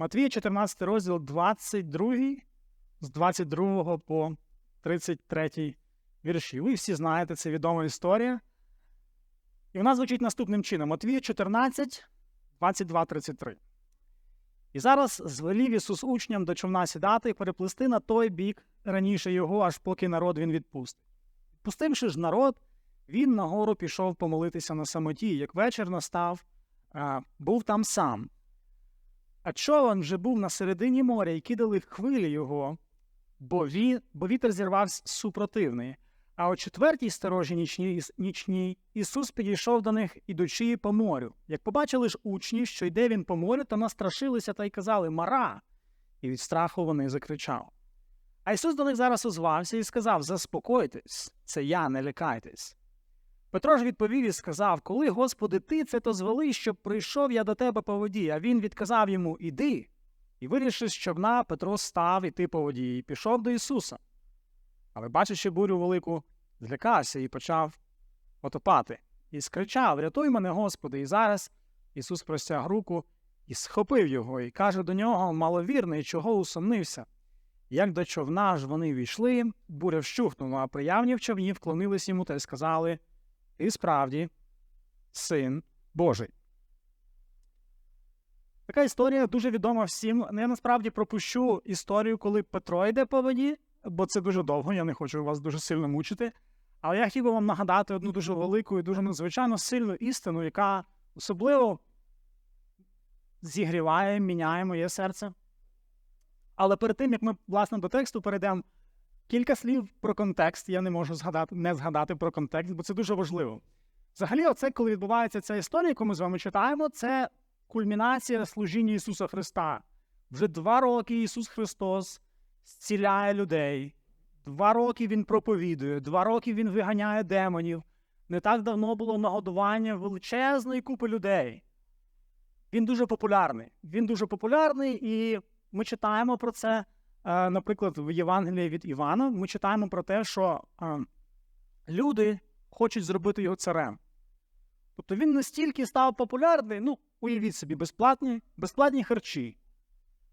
Матвія 14 розділ 22, з 22 по 33 вірші. Ви всі знаєте, це відома історія. І вона звучить наступним чином: Матвія 14, 22, 33. І зараз звелів Ісус учням до човна сідати і переплисти на той бік раніше його, аж поки народ він відпустить. Пустивши ж народ, він нагору пішов помолитися на самоті, як вечір настав, був там сам. А човен вже був на середині моря і кидали хвилі його, бо, він, бо вітер зірвався супротивний. А о четвертій сторожі нічній, нічній Ісус підійшов до них, ідучи по морю. Як побачили ж учні, що йде він по морю, то настрашилися та й казали Мара. І від страху вони закричав. А Ісус до них зараз озвався і сказав: Заспокойтесь, це я, не лякайтесь. Петро ж відповів і сказав: Коли, Господи, ти це то звели, щоб прийшов я до тебе по воді, а він відказав йому Іди. І вирішив з човна, Петро став іти по воді і пішов до Ісуса. Але, бачачи бурю велику, злякався і почав потопати. І скричав: Рятуй мене, Господи! І зараз Ісус простяг руку і схопив його, і каже до нього, маловірний, чого усомнився. Як до човна ж вони війшли, буря вщухнула, а приявні в човні вклонились йому та й сказали і справді, син Божий. Така історія дуже відома всім. Я насправді пропущу історію, коли Петро йде по воді, бо це дуже довго, я не хочу вас дуже сильно мучити. Але я хотів би вам нагадати одну дуже велику і дуже надзвичайно сильну істину, яка особливо зігріває, міняє моє серце. Але перед тим, як ми, власне, до тексту перейдемо, кілька слів про контекст. Я не можу згадати, не згадати про контекст, бо це дуже важливо. Взагалі, оце, коли відбувається ця історія, яку ми з вами читаємо, це кульмінація служіння Ісуса Христа. Вже два роки Ісус Христос зціляє людей. Два роки Він проповідує, два роки Він виганяє демонів. Не так давно було нагодування величезної купи людей. Він дуже популярний. Він дуже популярний, і ми читаємо про це, наприклад, в Євангелії від Івана. Ми читаємо про те, що е, люди хочуть зробити його царем. Тобто він настільки став популярний, ну, уявіть собі, безплатні, безплатні харчі,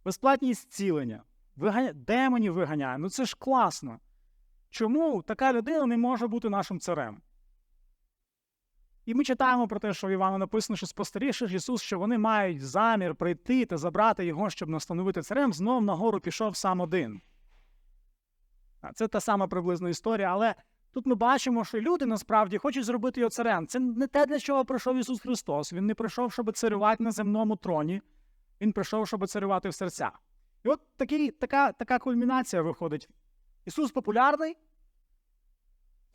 безплатні зцілення, виганя... демонів виганяє. Ну це ж класно. Чому така людина не може бути нашим царем? І ми читаємо про те, що в Івана написано, що спостерігши Ісус, що вони мають замір прийти та забрати його, щоб настановити царем, знов нагору пішов сам один. Це та сама приблизна історія, але тут ми бачимо, що люди насправді хочуть зробити його царем. Це не те, для чого прийшов Ісус Христос. Він не прийшов, щоб царювати на земному троні, Він прийшов, щоб царювати в серцях. І от такі, така, така кульмінація виходить. Ісус популярний.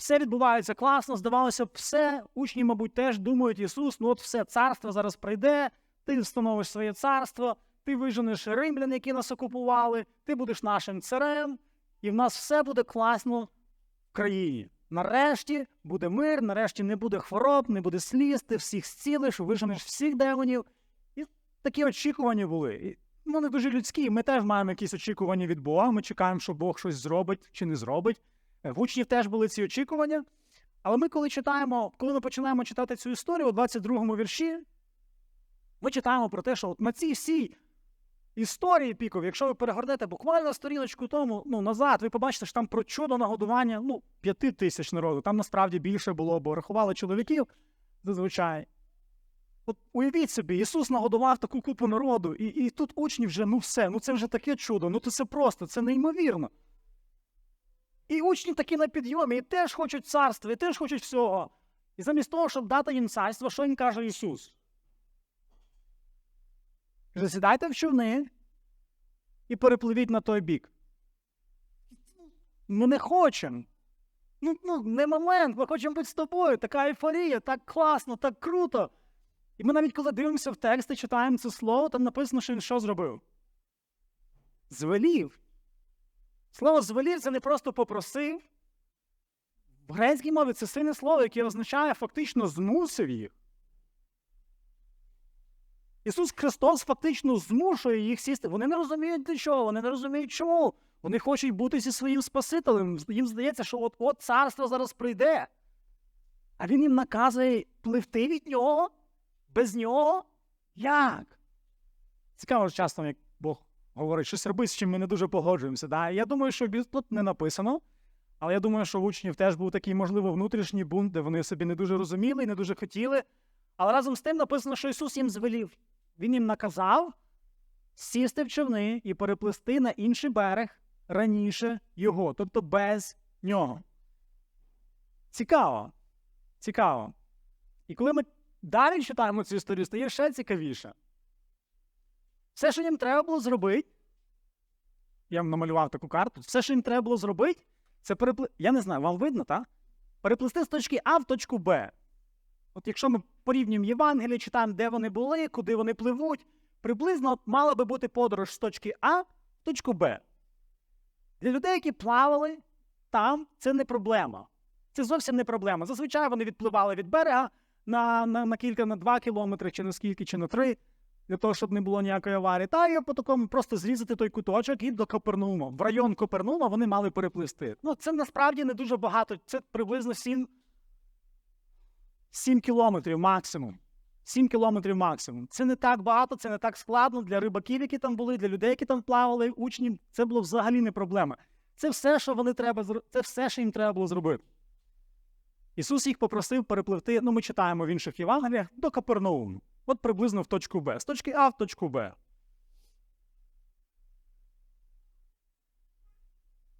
Все відбувається класно, здавалося б, все. Учні, мабуть, теж думають, Ісус, ну от все, царство зараз прийде, ти встановиш своє царство, ти виженеш римлян, які нас окупували, ти будеш нашим царем, і в нас все буде класно в країні. Нарешті буде мир, нарешті не буде хвороб, не буде сліз, ти всіх зцілиш, виженеш всіх демонів. І такі очікування були. І Вони дуже людські. Ми теж маємо якісь очікування від Бога. Ми чекаємо, що Бог щось зробить чи не зробить. В учнів теж були ці очікування. Але ми, коли читаємо, коли ми починаємо читати цю історію у 22-му вірші, ми читаємо про те, що от на цій всій історії пікові, якщо ви перегорнете буквально сторіночку тому ну, назад, ви побачите, що там про чудо нагодування ну, п'яти тисяч народу. Там насправді більше було, бо рахували чоловіків зазвичай. От уявіть собі, Ісус нагодував таку купу народу, і і тут учні вже, ну все, ну це вже таке чудо, ну то це просто, це неймовірно. І учні такі на підйомі, і теж хочуть царства, і теж хочуть всього. І замість того, щоб дати їм царство, що їм каже Ісус? Засідайте в човни і перепливіть на той бік. Ми не хочемо. Ну, ну, не момент, ми хочемо бути з тобою. Така ейфорія, так класно, так круто. І ми навіть коли дивимося в текст і читаємо це слово, там написано, що він що зробив? Звелів. Слово звелів це не просто попросив. В грецькій мові це сильне слово, яке означає фактично змусив їх. Ісус Христос фактично змушує їх сісти. Вони не розуміють для чого, вони не розуміють чому. Вони хочуть бути зі своїм Спасителем. Їм здається, що от от царство зараз прийде. А він їм наказує пливти від нього, без нього. Як? Цікаво, часто, як говорить, щось роби, з чим ми не дуже погоджуємося. Да? Я думаю, що тут не написано, але я думаю, що в учнів теж був такий, можливо, внутрішній бунт, де вони собі не дуже розуміли і не дуже хотіли. Але разом з тим написано, що Ісус їм звелів. Він їм наказав сісти в човни і переплисти на інший берег раніше його, тобто без нього. Цікаво. Цікаво. І коли ми далі читаємо цю історію, стає ще цікавіше. Все, що їм треба було зробити, я вам намалював таку карту, все, що їм треба було зробити, це перепли... Я не знаю, вам видно, так? Переплисти з точки А в точку Б. От якщо ми порівнюємо Євангеліє, читаємо, де вони були, куди вони пливуть, приблизно мала би бути подорож з точки А в точку Б. Для людей, які плавали там, це не проблема. Це зовсім не проблема. Зазвичай вони відпливали від берега на, на, на кілька, на два кілометри, чи на скільки, чи на три, для того, щоб не було ніякої аварії. Та і по такому просто зрізати той куточок і до Копернума. В район Копернума вони мали переплисти. Ну, це насправді не дуже багато. Це приблизно 7, 7 кілометрів максимум. 7 кілометрів максимум. Це не так багато, це не так складно для рибаків, які там були, для людей, які там плавали, учнів. Це було взагалі не проблема. Це все, що вони треба це все, що їм треба було зробити. Ісус їх попросив перепливти, ну ми читаємо в інших Євангеліях, до Капернауму. От приблизно в точку Б. З точки А в точку Б.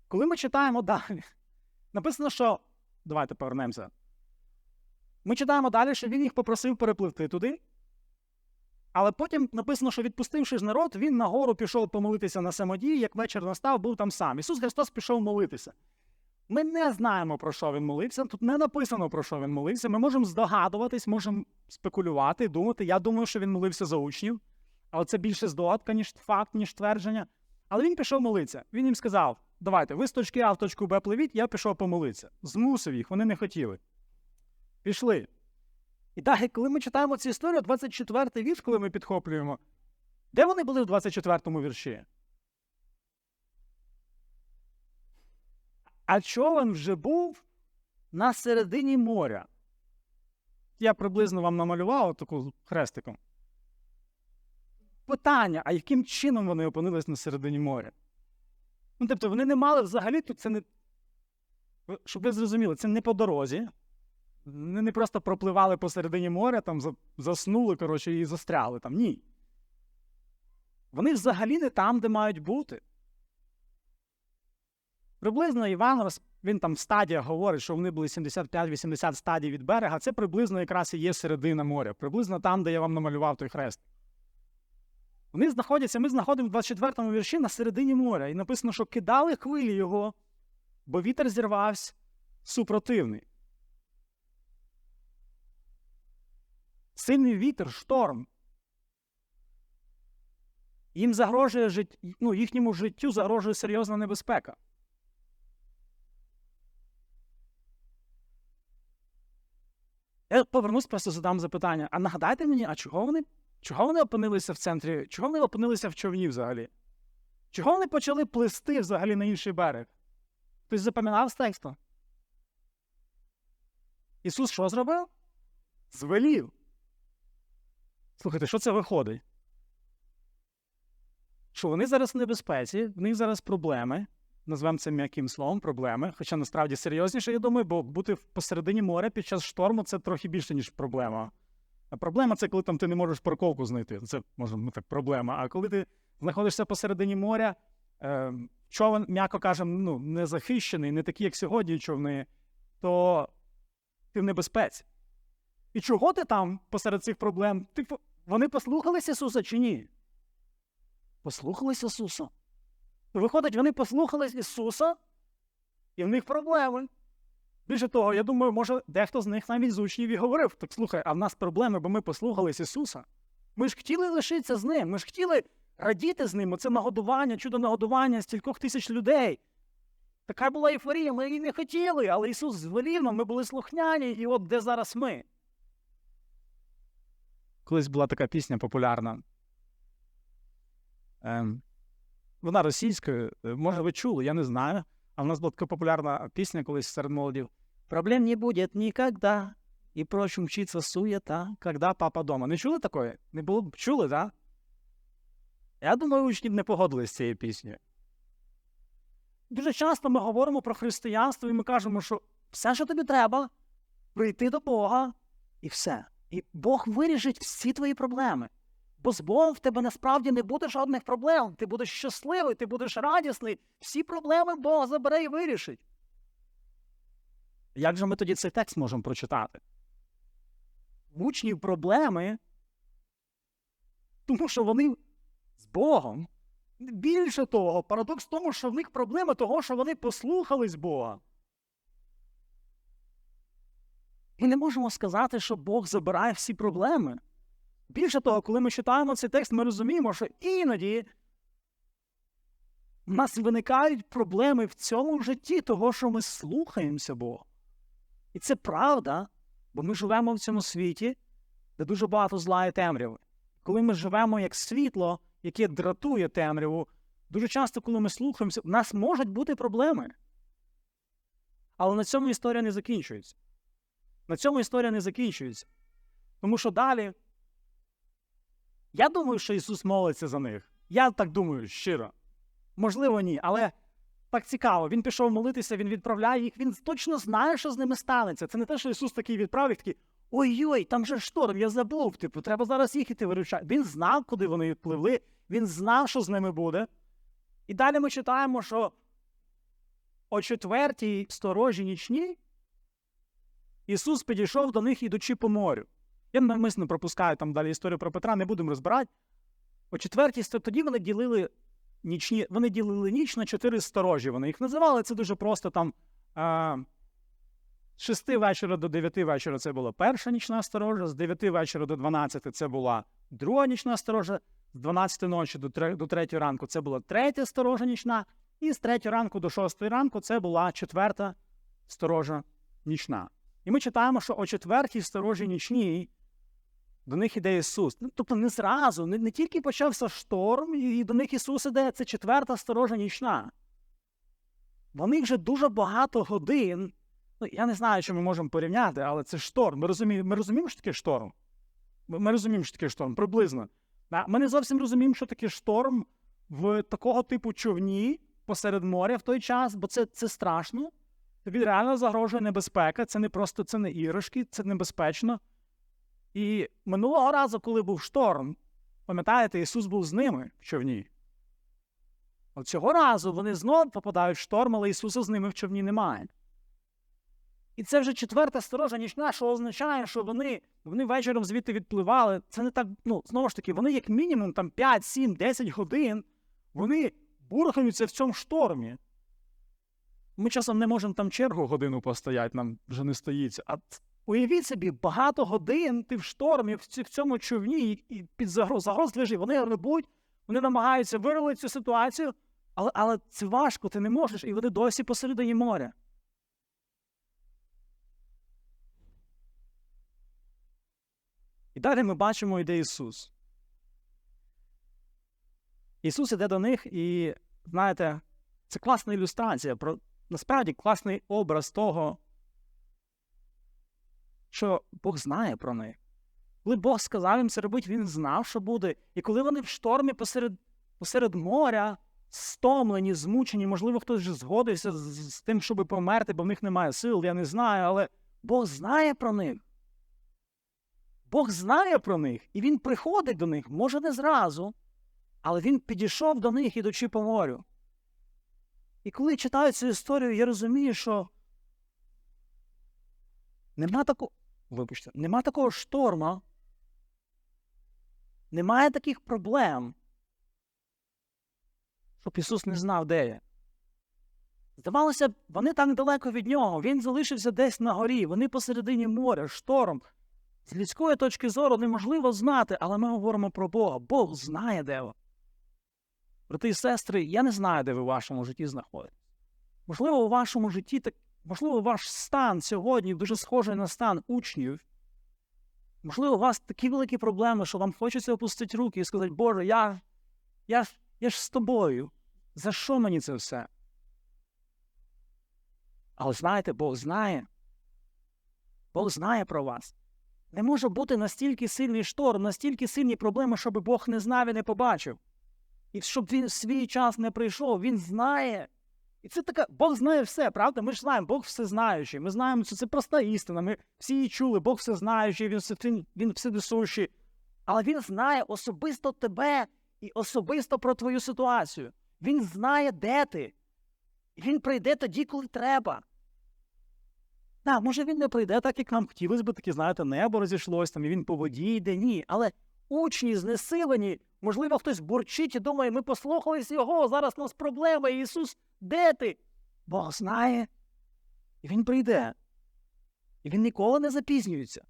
Коли ми читаємо далі, написано, що. Давайте повернемося. Ми читаємо далі, що він їх попросив перепливти туди. Але потім написано, що відпустивши ж народ, він нагору пішов помолитися на самоді, як вечір настав, був там сам. Ісус Христос пішов молитися. Ми не знаємо, про що він молився. Тут не написано, про що він молився. Ми можемо здогадуватись, можемо спекулювати, думати. Я думаю, що він молився за учнів, але це більше здогадка, ніж факт, ніж твердження. Але він пішов молитися. Він їм сказав: давайте, ви з точки А в точку Б пливіть, я пішов помолитися. Змусив їх, вони не хотіли. Пішли. І далі, коли ми читаємо цю історію, 24-й вірш, коли ми підхоплюємо, де вони були в 24-му вірші? А човен вже був на середині моря. Я приблизно вам намалював таку хрестиком. Питання: а яким чином вони опинились на середині моря? Ну, тобто, вони не мали взагалі тут це не. Щоб ви зрозуміли, це не по дорозі. Вони не просто пропливали посередині моря, там заснули, коротше, і застряли там. Ні. Вони взагалі не там, де мають бути. Приблизно Іван, він там в стадіях говорить, що вони були 75-80 стадій від берега. Це приблизно якраз і є середина моря, приблизно там, де я вам намалював той хрест. Вони знаходяться, ми знаходимо в 24-му вірші на середині моря. І написано, що кидали хвилі його, бо вітер зірвався супротивний. Сильний вітер, шторм. Їм загрожує жит... ну, їхньому життю загрожує серйозна небезпека. Я повернусь, просто задам запитання. А нагадайте мені, а чого вони? Чого вони опинилися в центрі? Чого вони опинилися в човні взагалі? Чого вони почали плисти взагалі на інший берег? Хтось запам'ятав з тексту? Ісус що зробив? Звелів. Слухайте, що це виходить? Що вони зараз в небезпеці, в них зараз проблеми. Назвемо це м'яким словом, проблеми. Хоча насправді серйозніше, я думаю, бо бути посередині моря під час шторму це трохи більше, ніж проблема. А проблема це коли там ти не можеш парковку знайти. Це може ну, так, проблема. А коли ти знаходишся посередині моря, е, човен, м'яко кажемо, ну, не захищений, не такий, як сьогодні човни, то ти в небезпеці. І чого ти там посеред цих проблем? Ти, вони послухались Ісуса чи ні? Послухались Ісуса. Виходить, вони послухались Ісуса, і в них проблеми. Більше того, я думаю, може, дехто з них навіть з учнів і говорив: так слухай, а в нас проблеми, бо ми послухались Ісуса. Ми ж хотіли лишитися з ним, ми ж хотіли радіти з ним. Оце нагодування, чудо нагодування стількох тисяч людей. Така була ейфорія, ми її не хотіли, але Ісус звелів нам, ми були слухняні, і от де зараз ми. Колись була така пісня популярна. Ем, вона російською, е, може, ви чули, я не знаю. А в нас була така популярна пісня колись серед молодів. Проблем не буде ніколи, і проще мчиться суєта, когда папа дома. Не чули такої? Не було? Чули, так? Да? Я думаю, учні б не погодились з цією піснею. Дуже часто ми говоримо про християнство, і ми кажемо, що все, що тобі треба, прийти до Бога, і все. І Бог вирішить всі твої проблеми. Бо з Богом в тебе насправді не буде жодних проблем. Ти будеш щасливий, ти будеш радісний. Всі проблеми Бог забере і вирішить. Як же ми тоді цей текст можемо прочитати? В учнів проблеми, тому що вони з Богом. Більше того, парадокс в тому, що в них проблема того, що вони послухались Бога. І не можемо сказати, що Бог забирає всі проблеми. Більше того, коли ми читаємо цей текст, ми розуміємо, що іноді в нас виникають проблеми в цьому житті, того, що ми слухаємося Бога. І це правда, бо ми живемо в цьому світі, де дуже багато зла і темряви. Коли ми живемо як світло, яке дратує темряву, дуже часто, коли ми слухаємося, в нас можуть бути проблеми. Але на цьому історія не закінчується. На цьому історія не закінчується. Тому що далі. Я думаю, що Ісус молиться за них. Я так думаю, щиро. Можливо, ні, але так цікаво. Він пішов молитися, він відправляє їх, він точно знає, що з ними станеться. Це не те, що Ісус такий відправив, такий ой-ой, там же шторм, я забув, типу, треба зараз їхати виручати. Він знав, куди вони відпливли, він знав, що з ними буде. І далі ми читаємо, що о четвертій сторожі нічній Ісус підійшов до них, ідучи по морю. Я навмисно пропускаю там далі історію про Петра, не будемо розбирати. О четвертій тоді вони ділили нічні, вони ділили ніч на чотири сторожі. Вони їх називали. Це дуже просто там. А, з 6 вечора до 9 вечора це була перша нічна сторожа, з 9 вечора до 12 це була друга нічна сторожа, з 12 ночі до 3, до 3 ранку це була третя сторожа нічна, і з 3 ранку до 6 ранку це була четверта сторожа нічна. І ми читаємо, що о четвертій сторожі нічній до них іде Ісус. Ну, тобто не зразу, не, не тільки почався шторм, і, до них Ісус іде, це четверта сторожа нічна. Вони вже дуже багато годин. Ну, я не знаю, що ми можемо порівняти, але це шторм. Ми розуміємо, ми розуміємо, що таке шторм. Ми, розуміємо, що таке шторм, приблизно. Ми не зовсім розуміємо, що таке шторм в такого типу човні посеред моря в той час, бо це, це страшно. Тобі реально загрожує небезпека. Це не просто це не іграшки, це небезпечно. І минулого разу, коли був шторм, пам'ятаєте, Ісус був з ними в човні. От цього разу вони знов попадають в шторм, але Ісуса з ними в човні немає. І це вже четверта сторожа нічна, що означає, що вони, вони вечором звідти відпливали. Це не так, ну, знову ж таки, вони як мінімум там 5, 7, 10 годин, вони бурхаються в цьому штормі. Ми часом не можемо там чергу годину постояти, нам вже не стоїться. А уявіть собі, багато годин ти в штормі, в цьому човні і, під загроз, загроз лежить. Вони рибуть, вони намагаються вирвати цю ситуацію, але, але це важко, ти не можеш, і вони досі посередині моря. І далі ми бачимо, йде Ісус. Ісус іде до них, і, знаєте, це класна ілюстрація, про, насправді класний образ того, що Бог знає про них. Коли Бог сказав їм це робити, він знав, що буде. І коли вони в штормі посеред, посеред моря, стомлені, змучені, можливо, хтось вже згодився з, з тим, щоб померти, бо в них немає сил, я не знаю, але Бог знає про них. Бог знає про них, і він приходить до них, може, не зразу, але він підійшов до них, ідучи по морю. І коли читаю цю історію, я розумію, що нема такого, вибачте, нема такого шторма, немає таких проблем, щоб Ісус не знав, де є. Здавалося б, вони так далеко від нього, він залишився десь на горі, вони посередині моря, шторм. З людської точки зору неможливо знати, але ми говоримо про Бога. Бог знає, де ви. Брати і сестри, я не знаю, де ви в вашому житті знаходитесь. Можливо, у вашому житті, так, можливо, ваш стан сьогодні дуже схожий на стан учнів. Можливо, у вас такі великі проблеми, що вам хочеться опустити руки і сказати, Боже, я, я, я ж з тобою. За що мені це все? Але знаєте, Бог знає. Бог знає про вас. Не може бути настільки сильний шторм, настільки сильні проблеми, щоб Бог не знав і не побачив. І щоб він в свій час не прийшов, він знає. І це така, Бог знає все, правда? Ми ж знаємо, Бог всезнаючий. Ми знаємо, що це проста істина. Ми всі її чули, Бог всезнаючий, він, все- він, вседосущий. Але він знає особисто тебе і особисто про твою ситуацію. Він знає, де ти. І він прийде тоді, коли треба. Так, може він не прийде так, як нам хотілося б, таке, знаєте, небо розійшлось там, і він по воді йде. Ні. Але учні знесилені, можливо, хтось бурчить і думає, ми послухались його, зараз у нас проблема, Ісус, де ти? Бог знає. І він прийде. І він ніколи не запізнюється.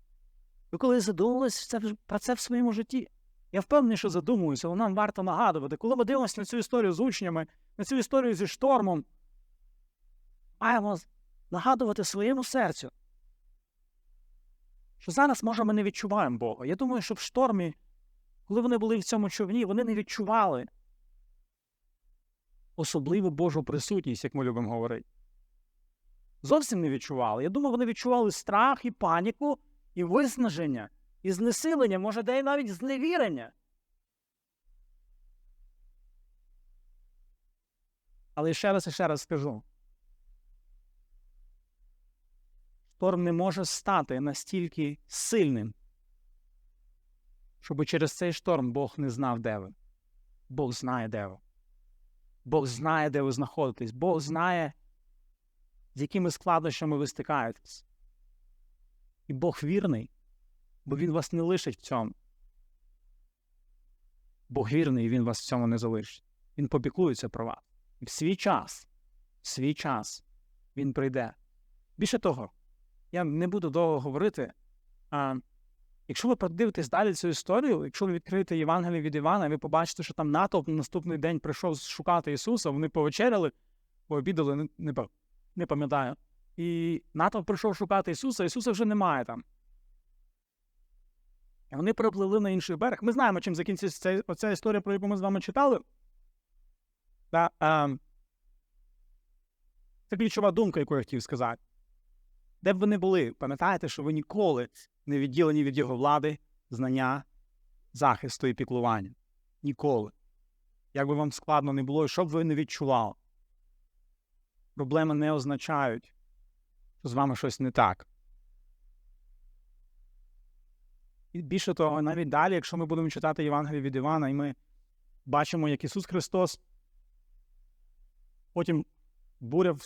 Ви коли задумались про це в своєму житті? Я впевнений, що задумуюся, але нам варто нагадувати, коли ми дивимося на цю історію з учнями, на цю історію зі штормом, маємо нагадувати своєму серцю, що зараз, може, ми не відчуваємо Бога. Я думаю, що в штормі, коли вони були в цьому човні, вони не відчували особливу Божу присутність, як ми любимо говорити. Зовсім не відчували. Я думаю, вони відчували страх і паніку, і виснаження, і знесилення, може, де навіть зневірення. Але ще раз і ще раз скажу. Шторм не може стати настільки сильним, щоб через цей шторм Бог не знав, де ви. Бог знає, де ви. Бог знає, де ви знаходитесь. Бог знає, з якими складнощами ви стикаєтесь. І Бог вірний, бо Він вас не лишить в цьому. Бог вірний, і Він вас в цьому не залишить. Він попіклується про вас. І в свій час, в свій час він прийде. Більше того, я не буду довго говорити. А, якщо ви продивитесь далі цю історію, якщо ви відкриєте Євангеліє від Івана, ви побачите, що там натовп на наступний день прийшов шукати Ісуса, вони повечеряли, пообідали, не, не, не пам'ятаю. І натовп прийшов шукати Ісуса, Ісуса вже немає там. І вони перепливли на інший берег. Ми знаємо, чим закінчиться ця, оця історія, про яку ми з вами читали. Та, е, це ключова думка, яку я хотів сказати. Де б ви не були, пам'ятаєте, що ви ніколи не відділені від його влади, знання, захисту і піклування. Ніколи. Як би вам складно не було, і що б ви не відчували. Проблеми не означають, що з вами щось не так. І більше того, навіть далі, якщо ми будемо читати Євангеліє від Івана, і ми бачимо, як Ісус Христос потім буря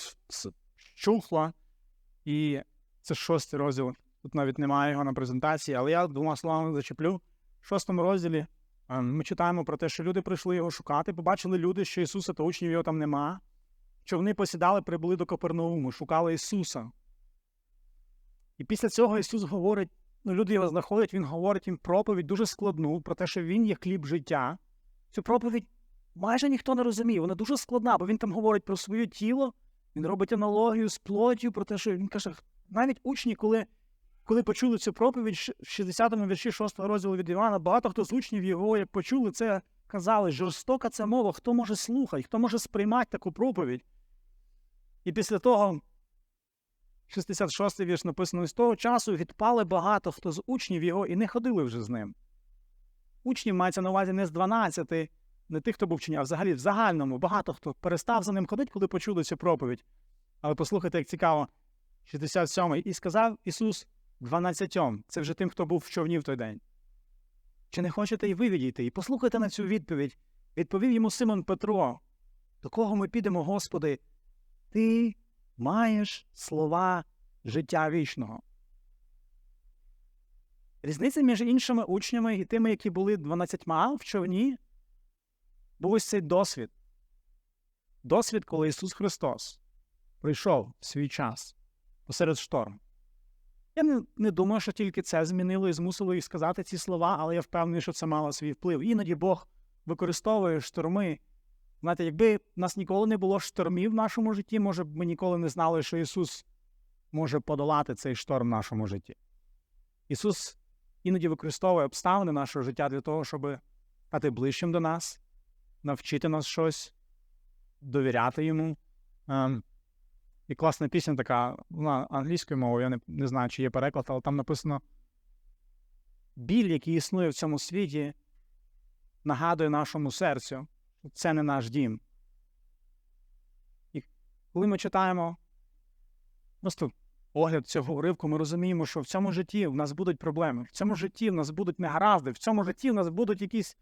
вщухла, і це шостий розділ. Тут навіть немає його на презентації, але я двома словами зачеплю. В шостому розділі е, ми читаємо про те, що люди прийшли його шукати, побачили люди, що Ісуса та учнів його там нема. Човни посідали, прибули до Капернауму, шукали Ісуса. І після цього Ісус говорить: ну, люди його знаходять, Він говорить їм проповідь дуже складну про те, що Він є хліб життя. Цю проповідь майже ніхто не розуміє. Вона дуже складна, бо він там говорить про своє тіло, він робить аналогію з плоттю, про те, що він каже, навіть учні, коли, коли почули цю проповідь в 60-му вірші 6-го розділу від Івана, багато хто з учнів його, як почули це, казали, жорстока ця мова, хто може слухати, хто може сприймати таку проповідь. І після того, 66-й вірш написано, з того часу відпали багато хто з учнів його і не ходили вже з ним. Учнів мається на увазі не з 12, не тих, хто був вчені, а взагалі в загальному багато хто перестав за ним ходити, коли почули цю проповідь. Але послухайте, як цікаво, 67-й. І сказав Ісус 12 це вже тим, хто був в човні в той день. Чи не хочете і ви відійти? І послухайте на цю відповідь. Відповів йому Симон Петро. До кого ми підемо, Господи? Ти маєш слова життя вічного. Різниця між іншими учнями і тими, які були 12 в човні, був ось цей досвід. Досвід, коли Ісус Христос прийшов в свій час посеред шторму. Я не, не думаю, що тільки це змінило і змусило їх сказати ці слова, але я впевнений, що це мало свій вплив. Іноді Бог використовує шторми. Знаєте, якби в нас ніколи не було штормів в нашому житті, може б ми ніколи не знали, що Ісус може подолати цей шторм в нашому житті. Ісус іноді використовує обставини нашого життя для того, щоб стати ближчим до нас, навчити нас щось, довіряти йому. І класна пісня така, вона англійською мовою, я не, не знаю, чи є переклад, але там написано: біль, який існує в цьому світі, нагадує нашому серцю, це не наш дім. І коли ми читаємо просто огляд цього уривку, ми розуміємо, що в цьому житті в нас будуть проблеми, в цьому житті в нас будуть негаразди, в цьому житті в нас будуть якісь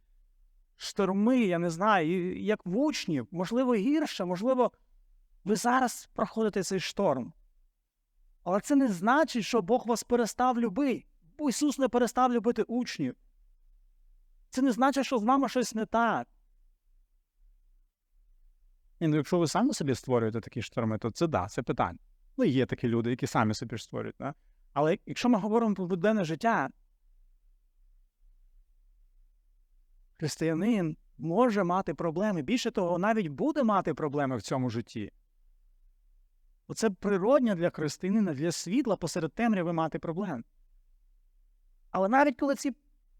шторми, я не знаю, як в учнів, можливо, гірше, можливо, ви зараз проходите цей шторм. Але це не значить, що Бог вас перестав любити. Бо Ісус не перестав любити учнів. Це не значить, що з вами щось не так. І, ну, якщо ви самі собі створюєте такі шторми, то це да, це питання. Ну, є такі люди, які самі собі ж створюють. Да? Але якщо ми говоримо про буденне життя, християнин може мати проблеми. Більше того, навіть буде мати проблеми в цьому житті. Оце природньо для християнина, для світла посеред темряви мати проблем. Але навіть коли ці.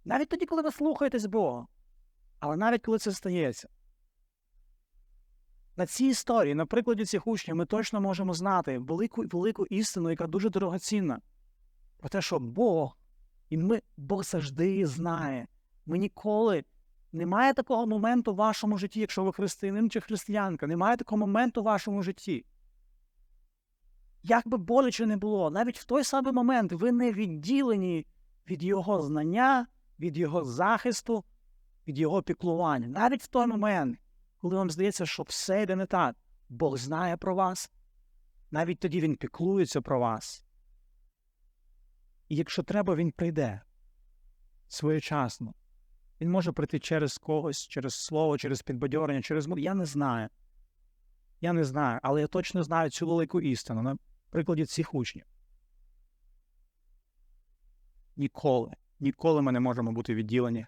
Навіть тоді, коли ви слухаєтесь Бога, але навіть коли це стається, на цій історії, на прикладі цих учнів, ми точно можемо знати велику велику істину, яка дуже дорогоцінна. Про те, що Бог, і ми, Бог завжди знає. Ми ніколи немає такого моменту в вашому житті, якщо ви християнин чи християнка, немає такого моменту в вашому житті. Як би боляче не було, навіть в той самий момент ви не відділені від його знання, від його захисту, від його піклування. Навіть в той момент, коли вам здається, що все йде не так, Бог знає про вас, навіть тоді Він піклується про вас. І якщо треба, він прийде своєчасно. Він може прийти через когось, через слово, через підбадьорення, через. Я не знаю. Я не знаю, але я точно знаю цю велику істину прикладі цих учнів. Ніколи, ніколи ми не можемо бути відділені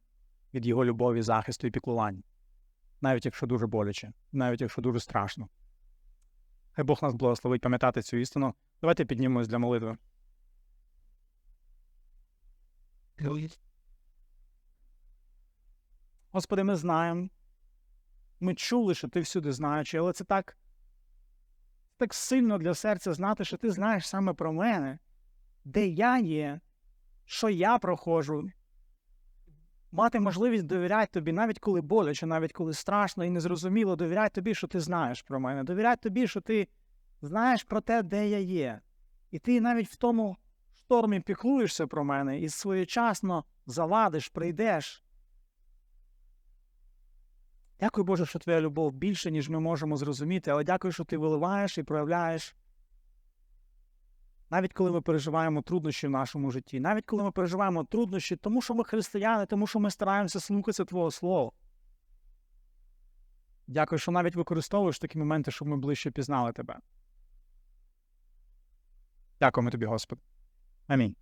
від його любові, захисту і піклування. Навіть якщо дуже боляче, навіть якщо дуже страшно. Хай Бог нас благословить пам'ятати цю істину. Давайте піднімемось для молитви. Господи, ми знаємо. Ми чули, що ти всюди знаєш, але це так, так сильно для серця знати, що ти знаєш саме про мене, де я є, що я проходжу. Мати можливість довіряти тобі, навіть коли боляче, навіть коли страшно і незрозуміло, довіряти тобі, що ти знаєш про мене, довіряти тобі, що ти знаєш про те, де я є. І ти навіть в тому штормі піклуєшся про мене і своєчасно завадиш, прийдеш. Дякую, Боже, що твоя любов більше, ніж ми можемо зрозуміти, але дякую, що ти виливаєш і проявляєш. Навіть коли ми переживаємо труднощі в нашому житті, навіть коли ми переживаємо труднощі, тому що ми християни, тому що ми стараємося слухатися Твого Слова. Дякую, що навіть використовуєш такі моменти, щоб ми ближче пізнали тебе. Дякуємо тобі, Господи. Амінь.